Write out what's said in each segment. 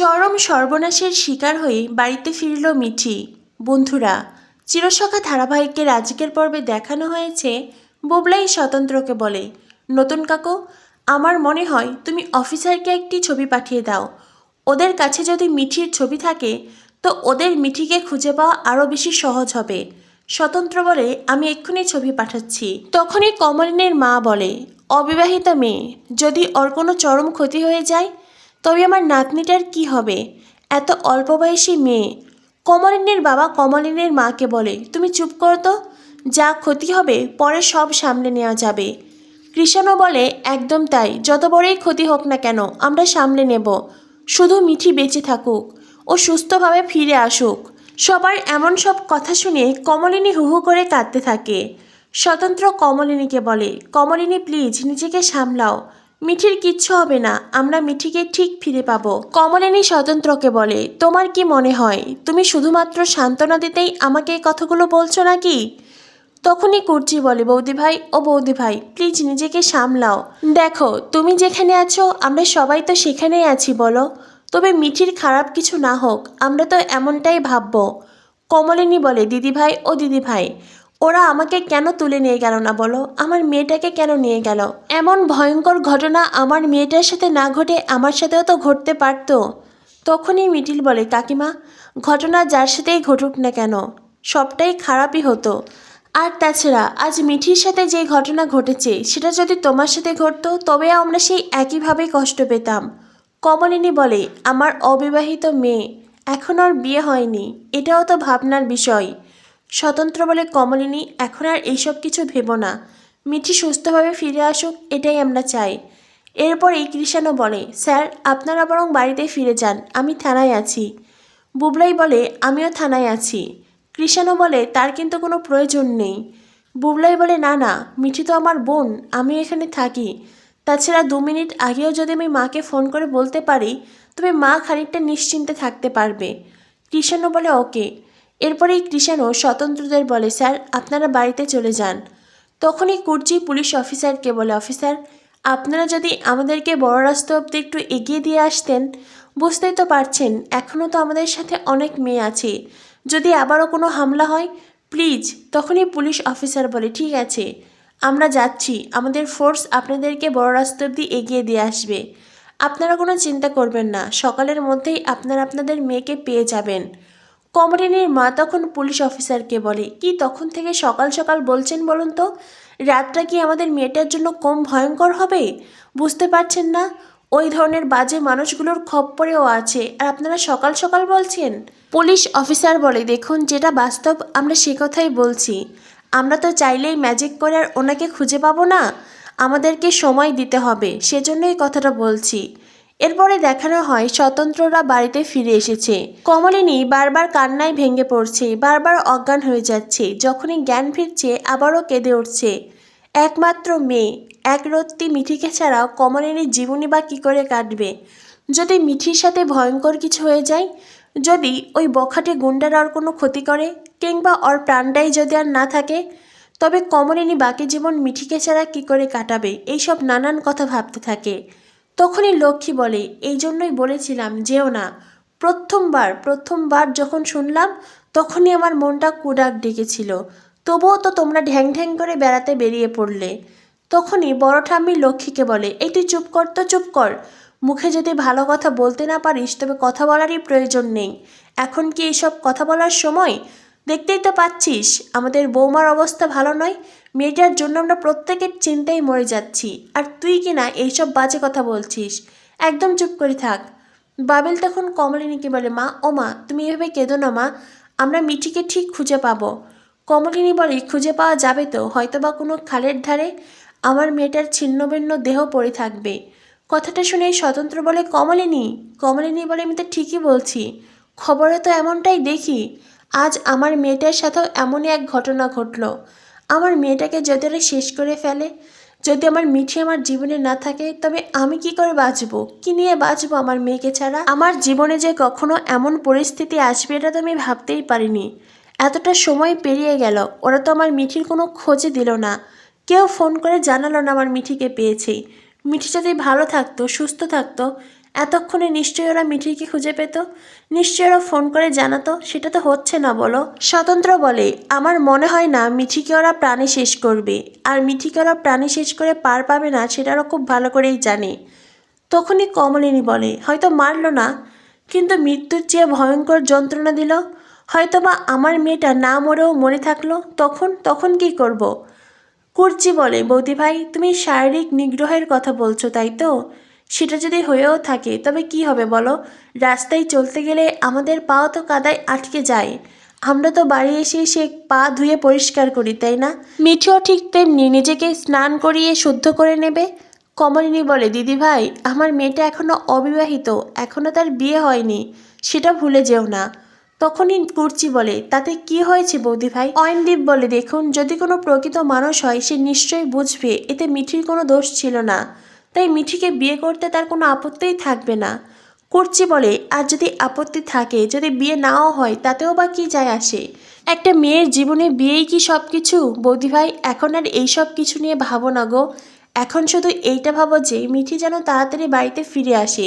চরম সর্বনাশের শিকার হয়ে বাড়িতে ফিরল মিঠি। বন্ধুরা, চিরসখা ধারাবাহিকের আজকের পর্বে দেখানো হয়েছে বুবলাই স্বতন্ত্রকে বলে। নতুন কাকু, আমার মনে হয় তুমি অফিসারকে একটি ছবি পাঠিয়ে দাও। ওদের কাছে যদি মিঠির ছবি থাকে, তো ওদের মিঠিকে খুঁজে পাওয়া আরও বেশি সহজ হবে। স্বতন্ত্র বলে, আমি এক্ষুনি ছবি পাঠাচ্ছি। তখনই কমলিনের মা বলে, অবিবাহিতা মেয়ে, যদি ওর কোনো চরম ক্ষতি হয়ে যায় তবে আমার নাতনিটার কি হবে? এত অল্প বয়সী মেয়ে। কমলিনের বাবা কমলিনের মাকে বলে, তুমি চুপ করো তো, যা ক্ষতি হবে পরে সব সামলে নেওয়া যাবে। কৃষাণও বলে, একদম তাই, যত বড়ই ক্ষতি হোক না কেন, আমরা সামলে নেব। শুধু মিঠি বেঁচে থাকুক, ও সুস্থভাবে ফিরে আসুক। সবার এমন সব কথা শুনে কমলিনী হুহু করে কাঁদতে থাকে। স্বতন্ত্র কমলিনীকে বলে, কমলিনী, প্লিজ নিজেকে সামলাও। মিঠির কিচ্ছু হবে না, আমরা মিঠিকে ঠিক ফিরে পাবো। কমলিনী স্বতন্ত্রকে বলে, তোমার কি মনে হয়, তুমি শুধুমাত্র সান্ত্বনা দিতেই আমাকে এই কথাগুলো বলছো নাকি? তখনই কুর্চি বলে, বৌদি ভাই, ও বৌদি ভাই, প্লিজ নিজেকে সামলাও। দেখো, তুমি যেখানে আছো, আমরা সবাই তো সেখানেই আছি, বলো। তবে মিঠির খারাপ কিছু না হোক, আমরা তো এমনটাই ভাববো। কমলিনী বলে, দিদি ভাই, ও দিদি ভাই ওরা আমাকে কেন তুলে নিয়ে গেল না বলো? আমার মেয়েটাকে কেন নিয়ে গেল? এমন ভয়ঙ্কর ঘটনা আমার মেয়েটার সাথে না ঘটে আমার সাথেও তো ঘটতে পারতো। তখনই মিটিল বলে, কাকিমা, ঘটনা যার সাথেই ঘটুক না কেন, সবটাই খারাপই হতো। আর তাছাড়া, আজ মিঠির সাথে যে ঘটনা ঘটেছে, সেটা যদি তোমার সাথে ঘটতো তবে আমরা সেই একইভাবেই কষ্ট পেতাম। কমলিনী বলে, আমার অবিবাহিত মেয়ে, এখন আর বিয়ে হয়নি। এটাও তো ভাবনার বিষয়। স্বতন্ত্র বলে কমলিনী, এখন আর এইসব কিছু ভেবো না। মিঠি সুস্থভাবে ফিরে আসুক, এটাই আমরা চাই। এরপরেই কৃষাণও বলে, স্যার, আপনারা বরং বাড়িতে ফিরে যান, আমি থানায় আছি। বুবলাই বলে, আমিও থানায় আছি। কৃষাণও বলে, তার কিন্তু কোনো প্রয়োজন নেই। বুবলাই বলে, না না, মিঠি তো আমার বোন আমি এখানে থাকি। তাছাড়া দু মিনিট আগেও যদি আমি মাকে ফোন করে বলতে পারি, তবে মা খানিকটা নিশ্চিন্তে থাকতে পারবে। কৃষাণও বলে, ওকে। এরপরেই কৃষাণও স্বতন্ত্রদের বলে, স্যার, আপনারা বাড়িতে চলে যান। তখনই কুর্চি পুলিশ অফিসারকে বলে, অফিসার, আপনারা যদি আমাদেরকে বড় রাস্তা অব্দি একটু এগিয়ে দিয়ে আসতেন, বুঝতেই তো পারছেন এখনও তো আমাদের সাথে অনেক মেয়ে আছে। যদি আবারও কোনো হামলা হয়, প্লিজ। তখনই পুলিশ অফিসার বলে, ঠিক আছে, আমরা যাচ্ছি। আমাদের ফোর্স আপনাদেরকে বড় রাস্তা অব্দি এগিয়ে দিয়ে আসবে। আপনারা কোনো চিন্তা করবেন না, সকালের মধ্যেই আপনারা আপনাদের মেয়েকে পেয়ে যাবেন। কমরিনীর মা তখন পুলিশ অফিসারকে বলে, কি তখন থেকে সকাল সকাল বলছেন বলুন তো? রাতটা কি আমাদের মেয়েটার জন্য কম ভয়ঙ্কর হবে? বুঝতে পারছেন না? ওই ধরনের বাজে মানুষগুলোর খপ্পরেও আছে, আর আপনারা সকাল সকাল বলছেন? পুলিশ অফিসার বলে, দেখুন, যেটা বাস্তব, আমরা সে কথাই বলছি। আমরা তো চাইলেই ম্যাজিক করে আর ওনাকে খুঁজে পাবো না। আমাদেরকে সময় দিতে হবে, সেজন্যই কথাটা বলছি। এরপরে দেখানো হয়, স্বতন্ত্ররা বাড়িতে ফিরে এসেছে। কমলিনী বারবার কান্নায় ভেঙে পড়ছে, বারবার অজ্ঞান হয়ে যাচ্ছে, যখনই জ্ঞান ফিরছে, আবারও কেঁদে উঠছে। একমাত্র মেয়ে, এক রত্তি মিঠিকে ছাড়াও কমলিনীর জীবনী বা কী করে কাটবে? যদি মিঠির সাথে ভয়ঙ্কর কিছু হয়ে যায়? যদি ওই বখাটে গুন্ডার আর কোনো ক্ষতি করে? কিংবা ওর প্রাণটাই যদি আর না থাকে? তবে কমলিনী বাকি জীবন মিঠিকে ছাড়া কী করে কাটাবে? এইসব নানান কথা ভাবতে থাকে। তখনই লক্ষ্মী বলে, এই জন্যই বলেছিলাম, যেও না। প্রথমবার প্রথমবার যখন শুনলাম, তখনই আমার মনটা কুডাক ডেকেছিল। তবুও তো তোমরা ঢ্যাং ঢ্যাং করে বেড়াতে বেরিয়ে পড়লে। তখনই বড় ঠাম্মি লক্ষ্মীকে বলে এই তুই চুপ কর তো, চুপ কর। মুখে যদি ভালো কথা বলতে না পারিস, তবে কথা বলারই প্রয়োজন নেই। এখন কি এইসব কথা বলার সময়? দেখতেই তো পাচ্ছিস, আমাদের বৌমার অবস্থা ভালো নয়। মেয়েটার জন্য আমরা প্রত্যেকের চিন্তায় মরে যাচ্ছি। আর তুই কি না এইসব বাজে কথা বলছিস? একদম চুপ করে থাক। বাবেল তখন কমলিনীকে বলে, মা, ও মা, তুমি এভাবে কেঁদো না, মা। আমরা মিঠিকে ঠিক খুঁজে পাবো। কমলিনী বলে, খুঁজে পাওয়া যাবে তো হয়তো বা কোনো খালের ধারে আমার মেয়েটার ছিন্নভিন্ন দেহ পড়ে থাকবে। কথাটা শুনে স্বতন্ত্র বলে, কমলিনী কমলিনী বলে আমি তো ঠিকই বলছি। খবরে তো এমনটাই দেখি। আজ আমার মেয়েটার সাথেও এমনই এক ঘটনা ঘটলো। আমার মেয়েটাকে যদি ওরা শেষ করে ফেলে, যদি আমার মিঠি আমার জীবনে না থাকে, তবে আমি কি করে বাঁচবো? কি নিয়ে বাঁচবো আমার মেয়েকে ছাড়া? আমার জীবনে যে কখনো এমন পরিস্থিতি আসবে এটা তো আমি ভাবতেই পারিনি। এতটা সময় পেরিয়ে গেল, ওরা তো আমার মিঠির কোনো খোঁজে দিল না। কেউ ফোন করে জানালো না আমার মিঠিকে পেয়েছি। মিঠি যদি ভালো থাকতো, সুস্থ থাকতো এতক্ষণে নিশ্চয়ই ওরা মিঠিকে খুঁজে পেত? নিশ্চয়ই ওরা ফোন করে জানাতো? সেটা তো হচ্ছে না, বলো। স্বতন্ত্র বলে, আমার মনে হয় না মিঠিকে ওরা প্রাণে শেষ করবে। আর মিঠিকে ওরা প্রাণে শেষ করে পার পাবে না, সেটা ওরা খুব ভালো করেই জানে। তখনই কমলিনী বলে, হয়তো মারলো না, কিন্তু মৃত্যুর চেয়ে ভয়ঙ্কর যন্ত্রণা দিল। হয়তো বা আমার মেয়েটা না মরেও মরে থাকল। তখন তখন কি করব। কুর্চি বলে, বৌদি ভাই, তুমি শারীরিক নিগ্রহের কথা বলছো, তাই তো? সেটা যদি হয়েও থাকে, তবে কি হবে বলো? রাস্তায় চলতে গেলে আমাদের পাও তো কাদায় আটকে যায়। আমরা তো বাড়ি এসে সে পা ধুয়ে পরিষ্কার করি, তাই না? মিঠিও ঠিক তেমনি নিজেকে স্নান করিয়ে শুদ্ধ করে নেবে। কমলিনী বলে, দিদি ভাই, আমার মেয়েটা এখনও অবিবাহিত, এখনও তার বিয়ে হয়নি, সেটা ভুলে যেও না। তখনই কুর্চি বলে, তাতে কি হয়েছে বৌদি ভাই? অয়নদীপ বলে, দেখুন, যদি কোনো প্রকৃত মানুষ হয়, সে নিশ্চয়ই বুঝবে, এতে মিঠির কোনো দোষ ছিল না। তাই মিঠিকে বিয়ে করতে তার কোনো আপত্তিই থাকবে না। করছি বলে, আর যদি আপত্তি থাকে, যদি বিয়ে নাও হয়, তাতেও বা কি যায় আসে? একটা মেয়ের জীবনে বিয়েই কি সব কিছু বৌদি ভাই, এখন আর এই সব কিছু নিয়ে ভাবো না গো। এখন শুধু এইটা ভাবো যে, মিঠি যেন তাড়াতাড়ি বাড়িতে ফিরে আসে।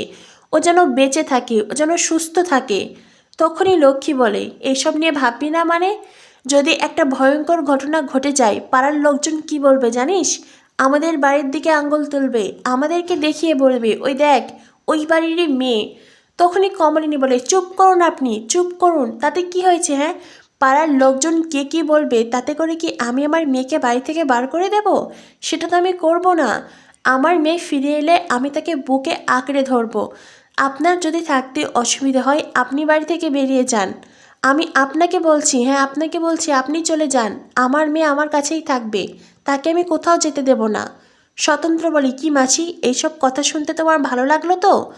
ও যেন বেঁচে থাকে, ও যেন সুস্থ থাকে। তখনই লক্ষ্মী বলে এইসব নিয়ে ভাববি না মানে? যদি একটা ভয়ঙ্কর ঘটনা ঘটে যায়, পাড়ার লোকজন কি বলবে জানিস? আমাদের বাড়ির দিকে আঙ্গুল তুলবে, আমাদেরকে দেখিয়ে বলবে, ওই দেখ, ওই বাড়িরই মেয়ে। তখনই কমলিনী বলে, চুপ করুন আপনি, চুপ করুন, তাতে কি হয়েছে হ্যাঁ? পাড়ার লোকজন কে কি বলবে, তাতে করে কি আমি আমার মেয়েকে বাড়ি থেকে বার করে দেব? সেটা তো আমি করব না। আমার মেয়ে ফিরে এলে আমি তাকে বুকে আঁকড়ে ধরবো। আপনার যদি থাকতে অসুবিধা হয়, আপনি বাড়ি থেকে বেরিয়ে যান। আমি আপনাকে বলছি হ্যাঁ আপনাকে বলছি, আপনি চলে যান। আমার মেয়ে আমার কাছেই থাকবে। তাকে আমি কোথাও যেতে দেব না। স্বতন্ত্র বলি, কি মাছি, এইসব কথা শুনতে তোমার ভালো লাগল তো?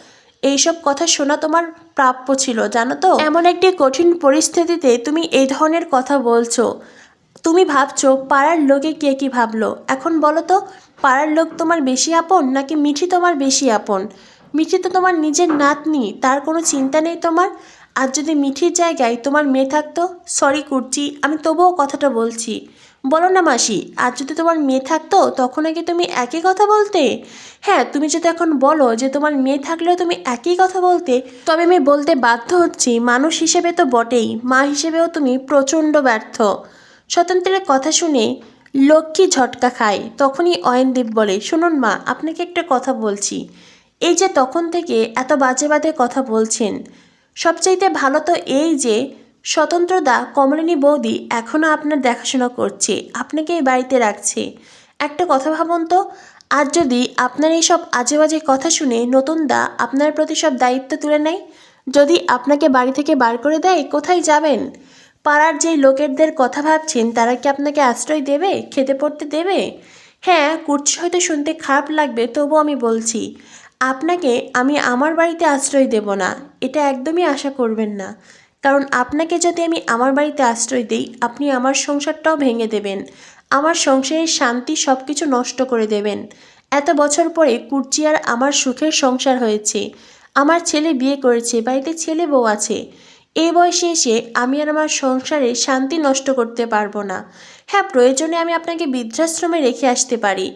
এইসব কথা শোনা তোমার প্রাপ্য ছিল, জানো তো? এমন একটি কঠিন পরিস্থিতিতে তুমি এই ধরনের কথা বলছো। তুমি ভাবছ, পাড়ার লোকে কে কি ভাবলো? এখন বলো তো, পাড়ার লোক তোমার বেশি আপন, নাকি মিঠি তোমার বেশি আপন? মিঠি তো তোমার নিজের নাতনি, তার কোনো চিন্তা নেই তোমার? আর যদি মিঠির জায়গায় তোমার মেয়ে থাকতো, সরি করছি আমি তবুও কথাটা বলছি। বলো না মাসি, আর যদি তোমার মেয়ে থাকতো তখন আগে তুমি একই কথা বলতে? হ্যাঁ তুমি যদি এখন বলো যে তোমার মেয়ে থাকলেও তুমি একই কথা বলতে, তবে আমি বলতে বাধ্য হচ্ছি, মানুষ হিসেবে তো বটেই, মা হিসেবেও তুমি প্রচণ্ড ব্যর্থ। স্বতন্ত্রের কথা শুনে লক্ষ্মী ঝটকা খায়, তখনই অয়নদীপ বলে, শুনুন মা, আপনাকে একটা কথা বলছি। এই যে তখন থেকে এত বাজে বাজে কথা বলছেন সবচাইতে ভালো তো এই যে স্বতন্ত্রদা কমলিনী বৌদি এখনও আপনার দেখাশোনা করছে, আপনাকে এই বাড়িতে রাখছে। একটা কথা ভাবুন তো, আজ যদি আপনার এই সব আজে বাজে কথা শুনে নতুন দা আপনার প্রতি সব দায়িত্ব তুলে নেয়? যদি আপনাকে বাড়ি থেকে বার করে দেয়, কোথায় যাবেন? পাড়ার যে লোকেরদের কথা ভাবছেন, তারা কি আপনাকে আশ্রয় দেবে, খেতে পড়তে দেবে? হ্যাঁ কুর্চি হয়তো শুনতে খারাপ লাগবে তবু আমি বলছি আপনাকে আমি আমার বাড়িতে আশ্রয় দেব না, এটা একদমই আশা করবেন না। কারণ আপনাকে যদি আমি আমার বাড়িতে আশ্রয় দিই, আপনি আমার সংসারটাও ভেঙে দেবেন। আমার সংসারের শান্তি সব কিছু নষ্ট করে দেবেন। এত বছর পরে কুর্চি আর আমার সুখের সংসার হয়েছে। আমার ছেলে বিয়ে করেছে, বাড়িতে ছেলে বউ আছে। এই বয়সে এসে আমি আর আমার সংসারে শান্তি নষ্ট করতে পারব না। হ্যাঁ প্রয়োজনে আমি আপনাকে বৃদ্ধাশ্রমে রেখে আসতে পারি।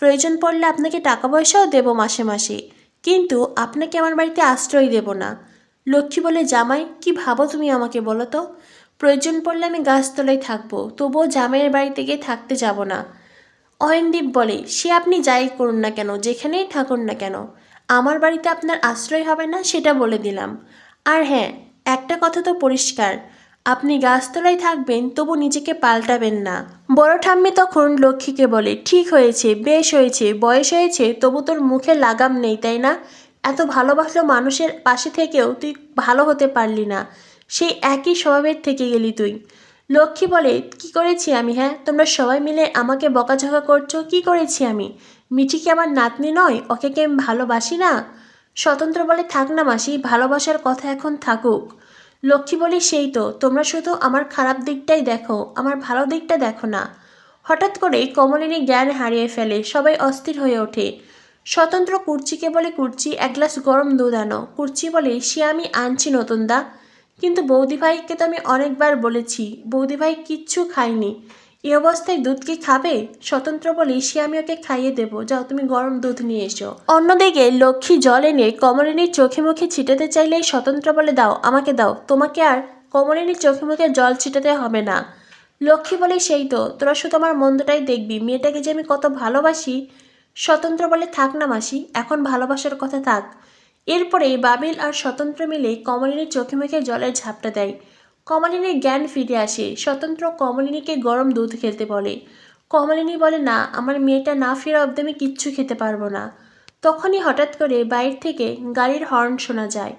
প্রয়োজন পড়লে আপনাকে টাকা পয়সাও দেব মাসে মাসে। কিন্তু আপনাকে আমার বাড়িতে আশ্রয় দেব না। লক্ষ্মী বলে, জামাই, কি ভাবো তুমি আমাকে বলো তো? প্রয়োজন পড়লে আমি গাছতলায় থাকব, তবুও জামাইয়ের বাড়িতে গিয়ে থাকতে যাব না। অয়নদীপ বলে, সে আপনি যাই করুন না কেন, যেখানেই থাকুন না কেন, আমার বাড়িতে আপনার আশ্রয় হবে না, সেটা বলে দিলাম। আর হ্যাঁ একটা কথা তো পরিষ্কার আপনি গাছতলায় থাকবেন, তবু নিজেকে পাল্টাবেন না। বড় ঠাম্মি তখন লক্ষ্মীকে বলে, ঠিক হয়েছে, বেশ হয়েছে, বয়স হয়েছে, তবু তোর মুখে লাগাম নেই, তাই না? এত ভালোবাসলো মানুষের পাশে থেকেও তুই ভালো হতে পারলি না। সেই একই স্বভাবের থেকে গেলি তুই। লক্ষ্মী বলে, কি করেছি আমি হ্যাঁ? তোমরা সবাই মিলে আমাকে বকাঝকা করছ, কি করেছি আমি? মিঠি কি আমার নাতনি নয়? ওকে কি আমি ভালোবাসি না? স্বতন্ত্র বলে, থাক না মাসি, ভালোবাসার কথা এখন থাকুক। লক্ষ্মী বলে, সেই তো, তোমরা শুধু আমার খারাপ দিকটাই দেখো, আমার ভালো দিকটা দেখো না। হঠাৎ করে কমলিনী জ্ঞান হারিয়ে ফেলে, সবাই অস্থির হয়ে ওঠে। স্বতন্ত্র কুর্চিকে বলে, কুর্চি, এক গ্লাস গরম দুধ আনো। কুর্চি বলে, সে আমি আনছি, নতুন দা। কিন্তু বৌদিভাইকে তো আমি অনেকবার বলেছি, বৌদিভাই কিচ্ছু খায়নি। এই অবস্থায় দুধ কি খাবে? স্বতন্ত্র বলে সে আমি ওকে খাইয়ে দেবো। যাও, তুমি গরম দুধ নিয়ে এসো। অন্যদিকে লক্ষ্মী জল এনে কমলিনীর চোখে মুখে ছিটাতে চাইলেই স্বতন্ত্র বলে, দাও, আমাকে দাও। তোমাকে আর কমলিনীর চোখে মুখে জল ছিটাতে হবে না। লক্ষ্মী বলে, সেই তো, তোরা শুধু আমার মন্দটাই দেখবি। মেয়েটাকে যে আমি কত ভালোবাসি। স্বতন্ত্র বলে, থাক না মাসি, এখন ভালোবাসার কথা থাক। এরপরে বাবিল আর স্বতন্ত্র মিলে কমলিনীর চোখে মুখে জলের ঝাপটা দেয়। কমলিনীর জ্ঞান ফিরে আসে। স্বতন্ত্র কমলিনীকে গরম দুধ খেতে বলে। কমলিনী বলে, না, আমার মেয়েটা না ফেরা অব্দি আমি কিচ্ছু খেতে পারব না। তখনই হঠাৎ করে বাইরে থেকে গাড়ির হর্ন শোনা যায়।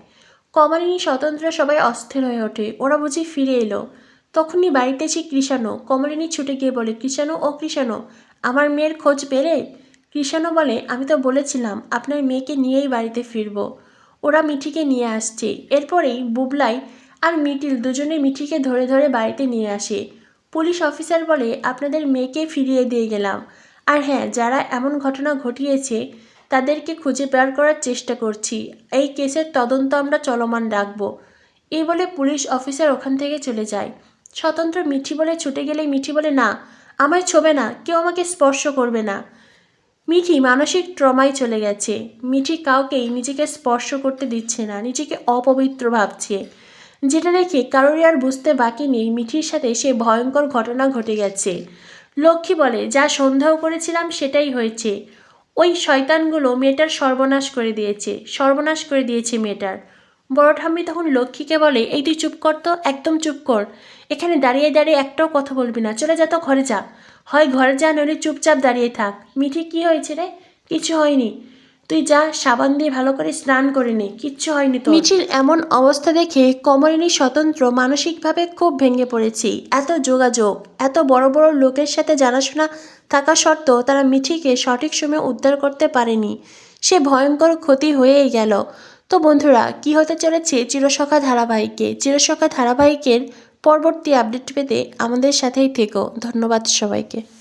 কমলিনী স্বতন্ত্র সবাই অস্থির হয়ে ওঠে। ওরা বুঝি ফিরে এলো। তখনই বাড়িতে এসে কৃষাণু, কমলিনী ছুটে গিয়ে বলে, কৃষাণু, ও কৃষাণু, আমার মেয়ের খোঁজ পেলে? কৃষাণু বলে, আমি তো বলেছিলাম, আপনার মেয়েকে নিয়েই বাড়িতে ফিরবো। ওরা মিঠিকে নিয়ে আসছে। এরপরেই বুবলাই আর মিটিল দুজনে মিঠিকে ধরে ধরে বাড়িতে নিয়ে আসে। পুলিশ অফিসার বলে, আপনাদের মেয়েকে ফিরিয়ে দিয়ে গেলাম। আর হ্যাঁ যারা এমন ঘটনা ঘটিয়েছে, তাদেরকে খুঁজে বের করার চেষ্টা করছি। এই কেসের তদন্ত আমরা চলমান রাখব। এই বলে পুলিশ অফিসার ওখান থেকে চলে যায়। স্বতন্ত্র মিঠি বলে, ছুটে গেলেই মিঠি বলে, না, আমায় ছোবে না, কেউ আমাকে স্পর্শ করবে না। মিঠি মানসিক ট্রমায় চলে গেছে। মিঠি কাউকেই নিজেকে স্পর্শ করতে দিচ্ছে না, নিজেকে অপবিত্র ভাবছে। যেটা দেখে কারোরই আর বুঝতে বাকি নেই মিঠির সাথে সে ভয়ঙ্কর ঘটনা ঘটে গেছে। লক্ষ্মী বলে, যা সন্দেহ করেছিলাম সেটাই হয়েছে। ওই শয়তানগুলো মেয়েটার সর্বনাশ করে দিয়েছে, সর্বনাশ করে দিয়েছে মেয়েটার। বড় ঠাম্মি তখন লক্ষ্মীকে বলে, এই তুই চুপ কর তো, একদম চুপ কর। এখানে দাঁড়িয়ে দাঁড়িয়ে একটাও কথা বলবি না। চলে যা তো ঘরে যা। হয় ঘরে যা, নইলে চুপচাপ দাঁড়িয়ে থাক। মিঠি, কি হয়েছে রে? কিছু হয়নি। তুই যা, সাবান দিয়ে ভালো করে স্নান করে নে, কিচ্ছু হয়নি তো মিঠির এমন অবস্থা দেখে কমলিনী স্বতন্ত্র, মানসিকভাবে খুব ভেঙে পড়েছি। এত যোগাযোগ, এত বড় বড় লোকের সাথে জানাশোনা থাকা সত্ত্বেও তারা মিঠিকে সঠিক সময়ে উদ্ধার করতে পারেনি। সে ভয়ঙ্কর ক্ষতি হয়েই গেল। তো বন্ধুরা, কি হতে চলেছে চিরসখা ধারাবাহিকে? চিরসখা ধারাবাহিকের পরবর্তী আপডেট পেতে আমাদের সাথেই থেকো। ধন্যবাদ সবাইকে।